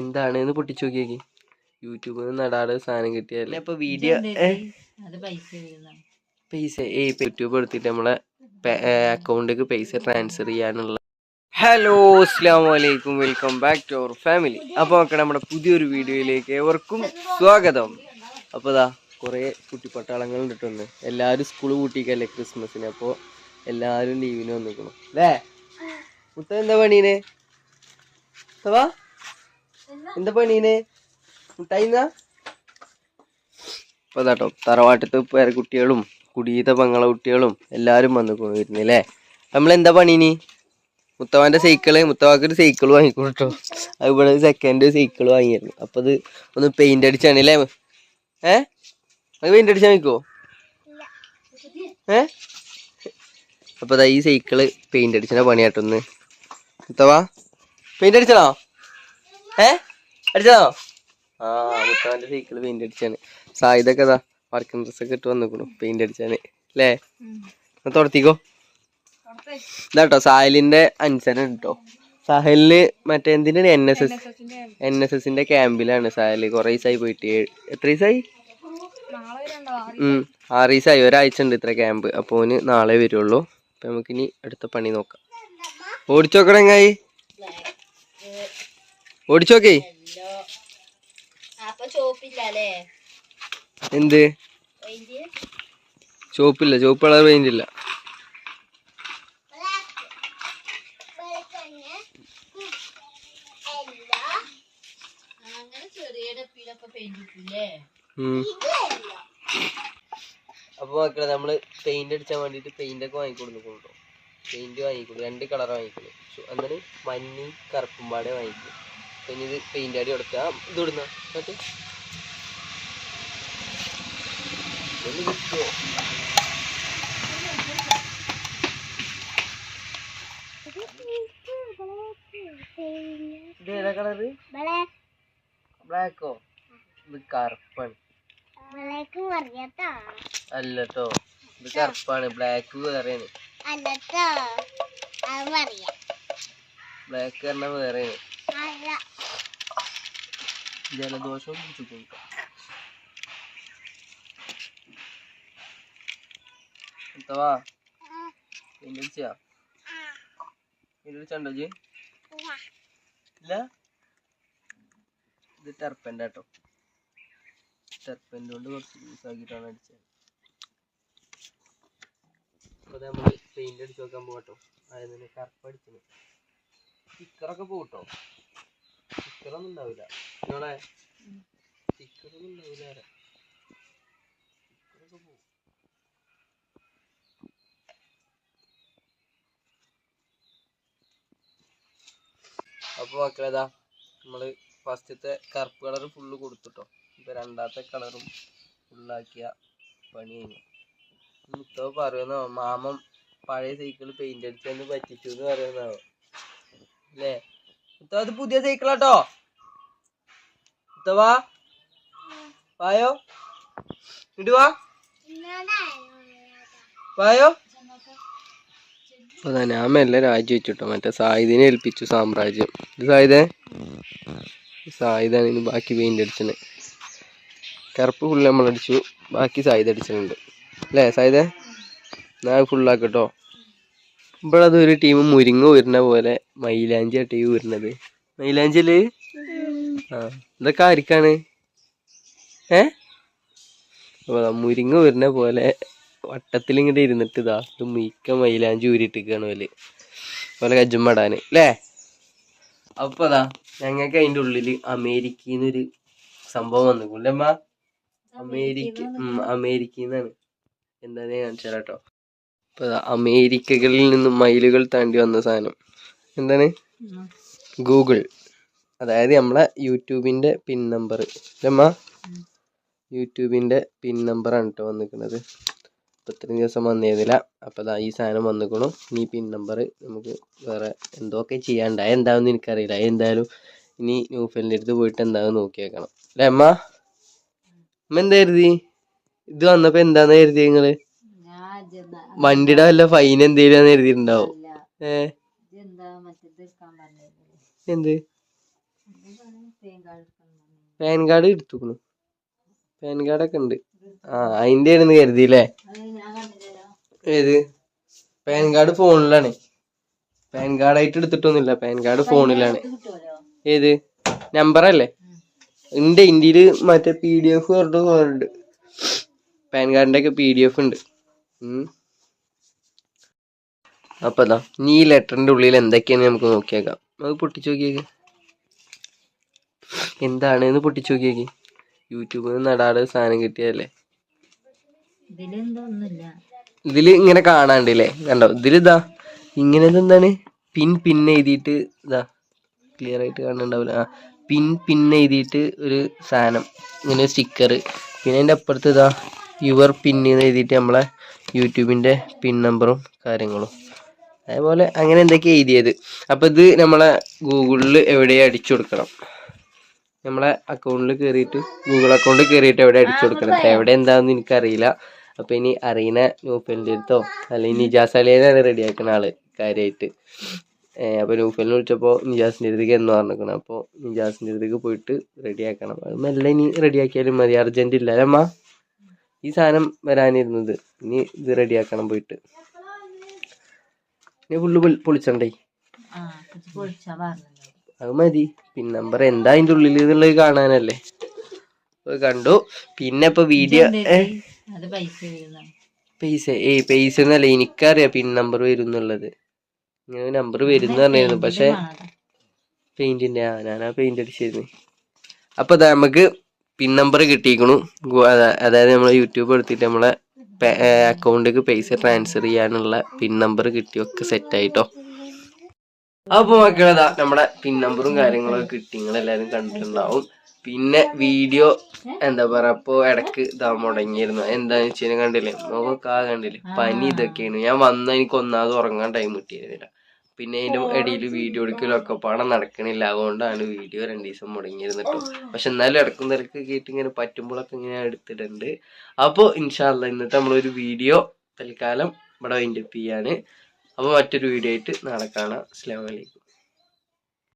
എന്താണ്? എന്ന് പൊട്ടിച്ചു നോക്കിയേക്ക്. യൂട്യൂബിൽ നിന്ന് നടാട് സാധനം കിട്ടിയാലേ. അപ്പൊ വീഡിയോ അത് പൈസ ഏ യൂട്യൂബ് എടുത്തിട്ട് നമ്മളെ അക്കൗണ്ടിലേക്ക് പൈസ ട്രാൻസ്ഫർ ചെയ്യാനുള്ള ഹലോ അസ്സാം വലൈക്കും welcome back to our family അപ്പോൾ നോക്കണം നമ്മുടെ പുതിയൊരു വീഡിയോയിലേക്ക് ഏവർക്കും സ്വാഗതം. അപ്പോൾ ഇതാ കുറേ കുട്ടിപ്പട്ടാളങ്ങൾ ഇട്ടിട്ടുണ്ട് എല്ലാവരും സ്കൂൾ കൂട്ടിക്കല്ലേ ക്രിസ്മസിന്. അപ്പോൾ എല്ലാവരും ലീവിന് വന്നിരിക്കണം അല്ലേ മുത്ത എന്താ പണീനെ? വാ എന്താ പണീനെ മുട്ടായിന്നാ അപ്പോൾ അതാട്ടോ തറവാട്ടത്ത് പേര കുട്ടികളും കുടിയത്ത പങ്ങള കുട്ടികളും എല്ലാരും വന്നു വരുന്നില്ലേ നമ്മളെന്താ പണീനി മുത്തവാന്റെ സൈക്കിൾ മുത്തവാക്ക് ഒരു സൈക്കിൾ വാങ്ങിക്കൊടുട്ടോ കേട്ടോ അത് ഇവിടെ സെക്കൻഡ് സൈക്കിൾ വാങ്ങിയിരുന്നു. അപ്പൊ അത് ഒന്ന് പെയിന്റ് അടിച്ചാണ് ഏ? അത് പെയിന്റ് അടിച്ചാൽ നിൽക്കോ ഏ? അപ്പൊ ദാ ഈ സൈക്കിൾ പെയിന്റ് അടിച്ചണ പണിയാട്ടൊന്ന് മുത്തവാ പെയിന്റ് അടിച്ചണോ ഏ? അടിച്ചോ ആ മുത്തവാന്റെ സൈക്കിൾ പെയിന്റ് അടിച്ചാണ് സായുധൊക്കെ അതാ വർക്കിംഗ് ഡ്രസ് ഒക്കെ ഇട്ട് വന്നിക്കണു പെയിന്റ് അടിച്ചാണ് അല്ലേ തുടത്തിക്കോ? ഇതാട്ടോ സാഹലിന്റെ അനുസരണം കേട്ടോ സാഹലിൽ മറ്റേ എന്തിനാണ് N S S N S എസിന്റെ ക്യാമ്പിലാണ് സാഹലി. കുറെ ദിവസമായി പോയിട്ട്. എത്ര ദിവസമായി ഉം ആറ് ദിവസമായി ഒരാഴ്ച ഉണ്ട് ഇത്ര ക്യാമ്പ് അപ്പോൾ ഓന് നാളെ വരുള്ളൂ. അപ്പൊ നമുക്കിനി അടുത്ത പണി നോക്കാം. ഓടിച്ചോക്കണെങ്ങായി? ഓടിച്ചോക്കേ. എന്ത്. ചോപ്പില്ല ചോപ്പ് കളർ പെയിന്റ് ഇല്ല. അപ്പൊ മക്കളെ നമ്മൾ പെയിന്റ് അടിച്ചാൻ വേണ്ടിട്ട് പെയിന്റ് ഒക്കെ വാങ്ങിക്കൊടുന്നു പെയിന്റ് വാങ്ങിക്കൊള്ളു രണ്ട് കളർ വാങ്ങിക്കൊള്ളു അങ്ങനെ മഞ്ഞയും കറുപ്പും പാടെ വാങ്ങിക്കും പിന്നെ ഇത് പെയിന്റ് അടി കൊടുക്കുക ഇത് ഇടുന്ന. എന്നിട്ട്? ഇതൊന്ന് കിട്ടുവോ ഇത് ഏതാ കളറ് ബ്ലാക്കോ? ഇത് കറുപ്പാണ്. അല്ലട്ടോ. ഇത് കറുപ്പാണ്. ബ്ലാക്ക് വേറെയാണ്. ബ്ലാക്ക് പറഞ്ഞാൽ വേറെയാണ്. അല്ല ജലദോഷം പിടിച്ചിട്ടുണ്ട് എത്തവാ ജി ഇല്ല ഇത് ടെർപ്പന്റെ കേട്ടോ. ടെർപ്പന്റെ കൊണ്ട് കുറച്ച് യൂസ് ആക്കിയിട്ടാണ് അടിച്ചത്. അപ്പോൾ നമ്മൾ പെയിന്റ് അടിച്ച് നോക്കാൻ പോകട്ടോ അതായത് കറുപ്പ് അടിച്ചത് സ്റ്റിക്കറൊക്കെ പോകട്ടോ സ്റ്റിക്കറൊന്നും ഉണ്ടാവില്ല. നിങ്ങളെ സ്റ്റിക്കറൊന്നും ഉണ്ടാവില്ല അപ്പോൾ മക്കളേതാ നമ്മൾ ഫസ്റ്റത്തെ കറുപ്പ് കളർ ഫുള്ള് കൊടുത്തുട്ടോ. ഇപ്പോൾ രണ്ടാമത്തെ കളറും ഫുള്ളാക്കിയ പണി കഴിഞ്ഞു. മുത്തവ പറയുന്നോ മാമൻ പഴയ സൈക്കിൾ പെയിന്റ് അടിച്ചു പറ്റിച്ചു എന്ന് പറയുന്നോ? അല്ലേ? മുത്തവ അത് പുതിയ സൈക്കിളാട്ടോ മുത്തവാ വായോ? ഇടുവാ വായോ? അതാ ഞാൻ മെല്ലെ രാജി വെച്ചിട്ടോ. മറ്റേ സായുധിനെ ഏൽപ്പിച്ചു സാമ്രാജ്യം. ഇത് സായുധേ സായുധാണ് ഇനി ബാക്കി പെയിന്റ് അടിച്ചത് കറുപ്പ് ഫുള്ള് നമ്മൾ അടിച്ചു. ബാക്കി സായുധ അടിച്ചിട്ടുണ്ട് അല്ലേ സായുധേ ഞാൻ ഫുള്ളാക്കട്ടോ ഇവിടെ അതൊരു ടീം മുരിങ്ങ വരുന്ന പോലെ മൈലാഞ്ചി ടീം വരുന്നത് മൈലാഞ്ചിൽ ആ. ഇതൊക്കെ ആർക്കാണ്? ഏ? മുരിങ്ങ വരുന്ന പോലെ വട്ടത്തിൽ ഇങ്ങോട്ട് ഇരുന്നിട്ട് ഇതാ ഇത് മിക്ക മൈലാഞ്ചി ഊരിട്ടിരിക്കുകയാണ് പോലെ പോലെ കജ്ജുമ്മടാന് അല്ലേ അപ്പൊ അതാ ഞങ്ങൾക്ക് അതിന്റെ ഉള്ളിൽ അമേരിക്കന്നൊരു സംഭവം വന്നു അമ്മ അമേരിക്ക ഉം അമേരിക്കന്നാണ്. എന്താന്ന് കാണിച്ചാൽ കാണിച്ചു കേട്ടോ അപ്പൊ ദാ അമേരിക്കകളിൽ നിന്നും മൈലുകൾ താണ്ടി വന്ന സാധനം. എന്താണ്? ഗൂഗിൾ. അതായത് നമ്മളെ യൂട്യൂബിന്റെ പിൻ നമ്പർ. അല്ലമ്മ യൂട്യൂബിന്റെ പിൻ നമ്പറാണ് കേട്ടോ വന്നിരിക്കുന്നത് അപ്പോൾ ഇത്രയും ദിവസം വന്നിരുന്നില്ല അപ്പോൾ ഈ സാധനം വന്നിക്കണു. ഇനി പിൻ നമ്പർ നമുക്ക് വേറെ എന്തൊക്കെ ചെയ്യാണ്ടായ എന്താണെന്ന് എനിക്കറിയില്ല. എന്തായാലും ഇനി ന്യൂഫലിന്റെ അടുത്ത് പോയിട്ട് എന്താണെന്ന് നോക്കി വെക്കണം അല്ലേ അമ്മ? അമ്മ എന്താ കരുതി? ഇത് വന്നപ്പോൾ എന്താന്ന് കരുതി നിങ്ങൾ വണ്ടിയുടെ വല്ല ഫൈൻ എന്തെങ്കിലും കരുതിയിട്ടുണ്ടാവും. അല്ല ഏ? എന്ത്? പാൻ കാർഡ് എടുത്തുക്കണു. പാൻ കാർഡൊക്കെ ഉണ്ട്. ആ അതിന്റെ ആണെന്ന് കരുതിയില്ലേ? ഏത്? പാൻ കാർഡ് ഫോണിലാണ്. പാൻ കാർഡായിട്ട് എടുത്തിട്ടൊന്നുമില്ല. പാൻ കാർഡ് ഫോണിലാണ്. ഏത്? നമ്പറല്ലേ ഉണ്ട്. ഇന്ത്യയിൽ മറ്റേ പി ഡി എഫ് പറഞ്ഞിട്ട് പാൻ കാർഡിന്റെ ഒക്കെ പി ഡി എഫ് ഉണ്ട്. അപ്പം അതാ നീ ഈ ലെറ്ററിന്റെ ഉള്ളിൽ എന്തൊക്കെയാണ് നമുക്ക് നോക്കിയേക്കാം. അത് പൊട്ടിച്ചു നോക്കിയേക്ക്. എന്താണ് എന്ന് പൊട്ടിച്ചു നോക്കിയേക്ക്. യൂട്യൂബിൽ നിന്ന് നടാട് സാധനം കിട്ടിയതല്ലേ? ഒന്നുമില്ല ഇതിൽ ഇങ്ങനെ കാണാണ്ട് ഇല്ലേ കണ്ടോ? ഇതിലിതാ. ഇങ്ങനെ എന്താണ്? പിൻ പിൻ എഴുതിയിട്ട് ഇതാ. ക്ലിയർ ആയിട്ട് കാണുന്നുണ്ടാവില്ല. ആ പിൻ പിൻ എഴുതിയിട്ട് ഒരു സാധനം. ഇങ്ങനെ സ്റ്റിക്കർ പിന്നെ അതിന്റെ അപ്പുറത്ത് ഇതാ യുവർ പിൻ എന്ന് എഴുതിയിട്ട് നമ്മളെ യൂട്യൂബിന്റെ പിൻ നമ്പറും കാര്യങ്ങളും. അതേപോലെ അങ്ങനെ എന്തൊക്കെയാണ് എഴുതിയത്? അപ്പോൾ ഇത് നമ്മളെ ഗൂഗിളിൽ എവിടെയും അടിച്ചു കൊടുക്കണം? നമ്മളെ അക്കൗണ്ടിൽ കയറിയിട്ട് ഗൂഗിൾ അക്കൗണ്ടിൽ കയറിയിട്ട് എവിടെ അടിച്ചു കൊടുക്കണം? അപ്പം എവിടെ എന്താണെന്ന് എനിക്കറിയില്ല. അപ്പം ഇനി അറിയുന്ന നൂഫലിന്റെ അടുത്തോ അല്ലെങ്കിൽ നിജാസ് അലിയാണ് റെഡിയാക്കുന്ന ആൾ കാര്യമായിട്ട് അപ്പോൾ അപ്പൊ നൂഫലിനെ വിളിച്ചപ്പോൾ നിജാസിന്റെ അടുത്തേക്ക് എന്ന് പറഞ്ഞിരിക്കണം അപ്പോൾ നിജാസിന്റെ അടുത്തേക്ക് പോയിട്ട് റെഡിയാക്കണം അത് മെല്ലെ ഇനി റെഡിയാക്കിയാലും മതി. അർജന്റ് ഇല്ല അല്ലേ അമ്മ? ഈ സാധനം വരാനിരുന്നത്. ഇനി ഇത് റെഡിയാക്കണം പോയിട്ട്. ഇനി ഫുള്ള് പൊളിച്ചണ്ടേ. പൊളിച്ചാ പറഞ്ഞല്ലോ. അത് മതി. പിൻ നമ്പർ എന്താ അതിന്റെ ഉള്ളിൽ എന്നുള്ളത് കാണാനല്ലേ. കണ്ടു. പിന്നെ ഇപ്പൊ വീഡിയോ പൈസ ഏയ് പൈസ എന്നല്ല എനിക്കറിയാം പിൻ നമ്പർ വരും എന്നുള്ളത്. ഇങ്ങനെ നമ്പർ വരുന്ന പറഞ്ഞിരുന്നു. പക്ഷെ പെയിന്റിന്റെ ആ ഞാൻ ആ പെയിന്റ് അടിച്ചിരുന്നു. അപ്പൊ അതാ നമുക്ക് പിൻ നമ്പർ കിട്ടിയിരിക്കണു. അതായത് നമ്മളെ യൂട്യൂബ് എടുത്തിട്ട് നമ്മളെ അക്കൗണ്ടിലേക്ക് പൈസ ട്രാൻസ്ഫർ ചെയ്യാനുള്ള പിൻ നമ്പർ കിട്ടിയൊക്കെ സെറ്റ് ആയിട്ടോ അപ്പൊ മക്കളതാ നമ്മുടെ പിൻ നമ്പറും കാര്യങ്ങളൊക്കെ കിട്ടി. നിങ്ങൾ എല്ലാരും കണ്ടിട്ടുണ്ടാവും. പിന്നെ വീഡിയോ എന്താ പറയാ ഇപ്പൊ ഇടയ്ക്ക് ഇതാ മുടങ്ങിയിരുന്നു. എന്താന്ന് വെച്ച് കഴിഞ്ഞാൽ കണ്ടില്ലേ? മുഖമൊക്കെ ആ കണ്ടില്ലേ? പനി ഇതൊക്കെയാണ്. ഞാൻ വന്ന എനിക്ക് ഒന്നാമത് ഉറങ്ങാൻ ടൈം കിട്ടിയിരുന്നില്ല. പിന്നെ അതിന്റെ ഇടയിൽ വീഡിയോ എടുക്കലൊക്കെ പാടം നടക്കണില്ല. അതുകൊണ്ടാണ് വീഡിയോ രണ്ടു ദിവസം മുടങ്ങിയിരുന്നിട്ടോ പക്ഷെ എന്നാലും ഇടക്കും തിരക്ക് കേട്ട് ഇങ്ങനെ പറ്റുമ്പോഴൊക്കെ ഇങ്ങനെ എടുത്തിട്ടുണ്ട്. അപ്പോൾ ഇൻഷാല്ല ഇന്നത്തെ നമ്മളൊരു വീഡിയോ തൽക്കാലം ഇവിടെ വൈൻഡപ്പ് ചെയ്യാണ്. അപ്പോൾ മറ്റൊരു വീഡിയോ ആയിട്ട് നാളെ കാണാം. അസ്സാം